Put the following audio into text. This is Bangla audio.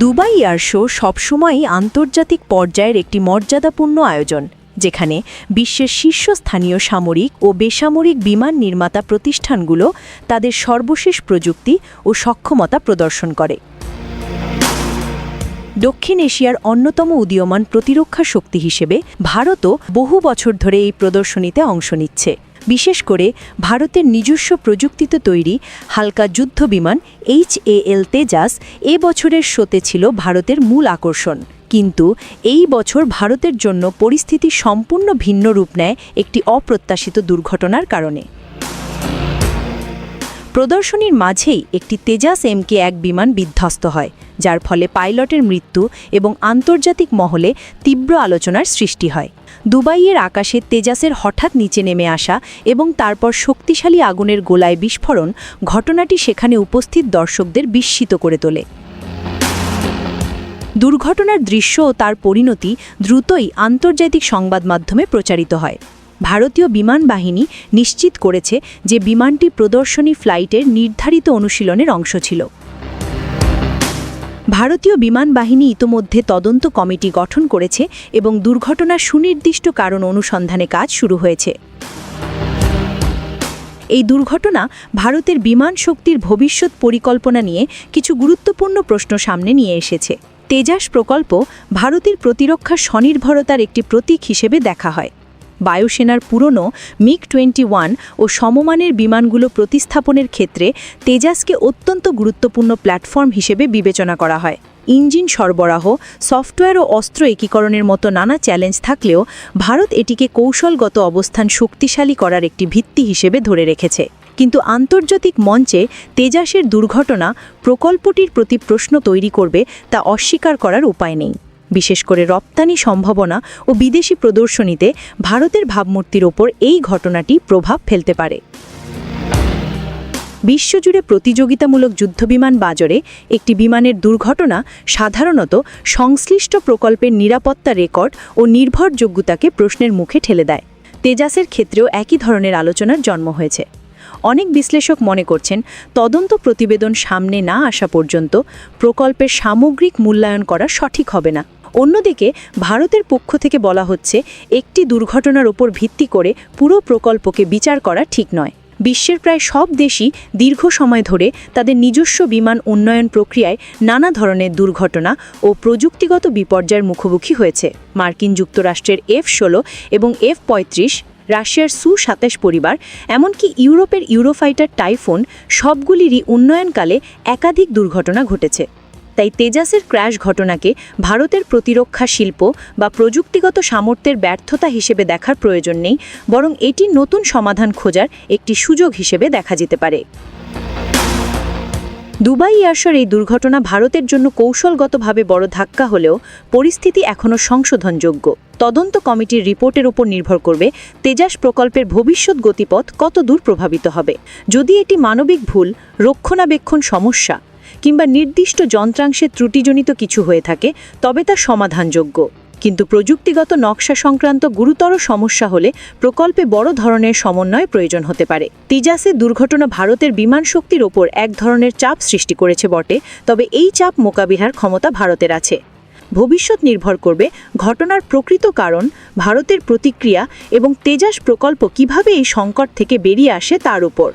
দুবাই এয়ার শো সবসময়ই আন্তর্জাতিক পর্যায়ের একটি মর্যাদাপূর্ণ আয়োজন, যেখানে বিশ্বের শীর্ষস্থানীয় সামরিক ও বেসামরিক বিমান নির্মাতা প্রতিষ্ঠানগুলো তাদের সর্বশেষ প্রযুক্তি ও সক্ষমতা প্রদর্শন করে। দক্ষিণ এশিয়ার অন্যতম উদীয়মান প্রতিরক্ষা শক্তি হিসেবে ভারতও বহু বছর ধরে এই প্রদর্শনীতে অংশ নিচ্ছে। বিশেষ করে ভারতের নিজস্ব প্রযুক্তিতে তৈরি হালকা যুদ্ধ বিমান এইচ এল তেজাস এ বছরের শোতে ছিল ভারতের মূল আকর্ষণ। কিন্তু এই বছর ভারতের জন্য পরিস্থিতি সম্পূর্ণ ভিন্ন রূপ নেয় একটি অপ্রত্যাশিত দুর্ঘটনার কারণে। প্রদর্শনীর মাঝেই একটি তেজাস এমকে এক বিমান বিধ্বস্ত হয়। যার ফলে পাইলটের মৃত্যু এবং আন্তর্জাতিক মহলে তীব্র আলোচনার সৃষ্টি হয়। দুবাইয়ের আকাশে তেজাসের হঠাৎ নিচে নেমে আসা এবং তারপর শক্তিশালী আগুনের গোলায় বিস্ফোরণ ঘটনাটি সেখানে উপস্থিত দর্শকদের বিস্মিত করে তোলে। দুর্ঘটনার দৃশ্য ও তার পরিণতি দ্রুতই আন্তর্জাতিক সংবাদ মাধ্যমে প্রচারিত হয়। ভারতীয় বিমান বাহিনী নিশ্চিত করেছে যে বিমানটি প্রদর্শনী ফ্লাইটের নির্ধারিত অনুশীলনের অংশ ছিল। ভারতীয় বিমান বাহিনী ইতোমধ্যে তদন্ত কমিটি গঠন করেছে এবং দুর্ঘটনার সুনির্দিষ্ট কারণ অনুসন্ধানে কাজ শুরু হয়েছে। এই দুর্ঘটনা ভারতের বিমান শক্তির ভবিষ্যৎ পরিকল্পনা নিয়ে কিছু গুরুত্বপূর্ণ প্রশ্ন সামনে নিয়ে এসেছে। তেজাস প্রকল্প ভারতের প্রতিরক্ষা স্বনির্ভরতার একটি প্রতীক হিসেবে দেখা হয়। বায়ুসেনার পুরনো মিগ টোয়েন্টি ওয়ান ও সমমানের বিমানগুলো প্রতিস্থাপনের ক্ষেত্রে তেজাসকে অত্যন্ত গুরুত্বপূর্ণ প্ল্যাটফর্ম হিসেবে বিবেচনা করা হয়। ইঞ্জিন সরবরাহ, সফটওয়্যার ও অস্ত্র একীকরণের মতো নানা চ্যালেঞ্জ থাকলেও ভারত এটিকে কৌশলগত অবস্থান শক্তিশালী করার একটি ভিত্তি হিসেবে ধরে রেখেছে। কিন্তু আন্তর্জাতিক মঞ্চে তেজাসের দুর্ঘটনা প্রকল্পটির প্রতি প্রশ্ন তৈরি করবে তা অস্বীকার করার উপায় নেই। বিশেষ করে রপ্তানি সম্ভাবনা ও বিদেশি প্রদর্শনীতে ভারতের ভাবমূর্তির ওপর এই ঘটনাটি প্রভাব ফেলতে পারে। বিশ্বজুড়ে প্রতিযোগিতামূলক যুদ্ধবিমান বাজারে একটি বিমানের দুর্ঘটনা সাধারণত সংশ্লিষ্ট প্রকল্পের নিরাপত্তা রেকর্ড ও নির্ভরযোগ্যতাকে প্রশ্নের মুখে ঠেলে দেয়। তেজাসের ক্ষেত্রেও একই ধরনের আলোচনার জন্ম হয়েছে। অনেক বিশ্লেষক মনে করছেন, তদন্ত প্রতিবেদন সামনে না আসা পর্যন্ত প্রকল্পের সামগ্রিক মূল্যায়ন করা সঠিক হবে না। অন্যদিকে ভারতের পক্ষ থেকে বলা হচ্ছে, একটি দুর্ঘটনার ওপর ভিত্তি করে পুরো প্রকল্পকে বিচার করা ঠিক নয়। বিশ্বের প্রায় সব দেশই দীর্ঘ সময় ধরে তাদের নিজস্ব বিমান উন্নয়ন প্রক্রিয়ায় নানা ধরনের দুর্ঘটনা ও প্রযুক্তিগত বিপর্যয়ের মুখোমুখি হয়েছে। মার্কিন যুক্তরাষ্ট্রের এফ ষোলো এবং এফ পঁয়ত্রিশ, রাশিয়ার সু সাতাশ পরিবার, এমনকি ইউরোপের ইউরোফাইটার টাইফোন, সবগুলিরই উন্নয়নকালে একাধিক দুর্ঘটনা ঘটেছে। তাই তেজাসের ক্র্যাশ ঘটনাকে ভারতের প্রতিরক্ষা শিল্প বা প্রযুক্তিগত সামর্থ্যের ব্যর্থতা হিসেবে দেখার প্রয়োজন নেই, বরং এটি নতুন সমাধান খোঁজার একটি সুযোগ হিসেবে দেখা যেতে পারে। দুবাই এয়ারশোর এই দুর্ঘটনা ভারতের জন্য কৌশলগতভাবে বড় ধাক্কা হলেও পরিস্থিতি এখনও সংশোধনযোগ্য। তদন্ত কমিটির রিপোর্টের উপর নির্ভর করবে তেজাস প্রকল্পের ভবিষ্যৎ গতিপথ কত দূর প্রভাবিত হবে। যদি এটি মানবিক ভুল, রক্ষণাবেক্ষণ সমস্যা কিংবা নির্দিষ্ট যন্ত্রাংশে ত্রুটিজনিত কিছু হয়ে থাকে, তবে তা সমাধানযোগ্য। কিন্তু প্রযুক্তিগত নকশা সংক্রান্ত গুরুতর সমস্যা হলে প্রকল্পে বড় ধরনের সমন্বয় প্রয়োজন হতে পারে। তিজাসে দুর্ঘটনা ভারতের বিমান শক্তির ওপর এক ধরনের চাপ সৃষ্টি করেছে বটে, তবে এই চাপ মোকাবিলার ক্ষমতা ভারতের আছে। ভবিষ্যৎ নির্ভর করবে ঘটনার প্রকৃত কারণ, ভারতের প্রতিক্রিয়া এবং তেজাস প্রকল্প কীভাবে এই সংকট থেকে বেরিয়ে আসে তার উপর।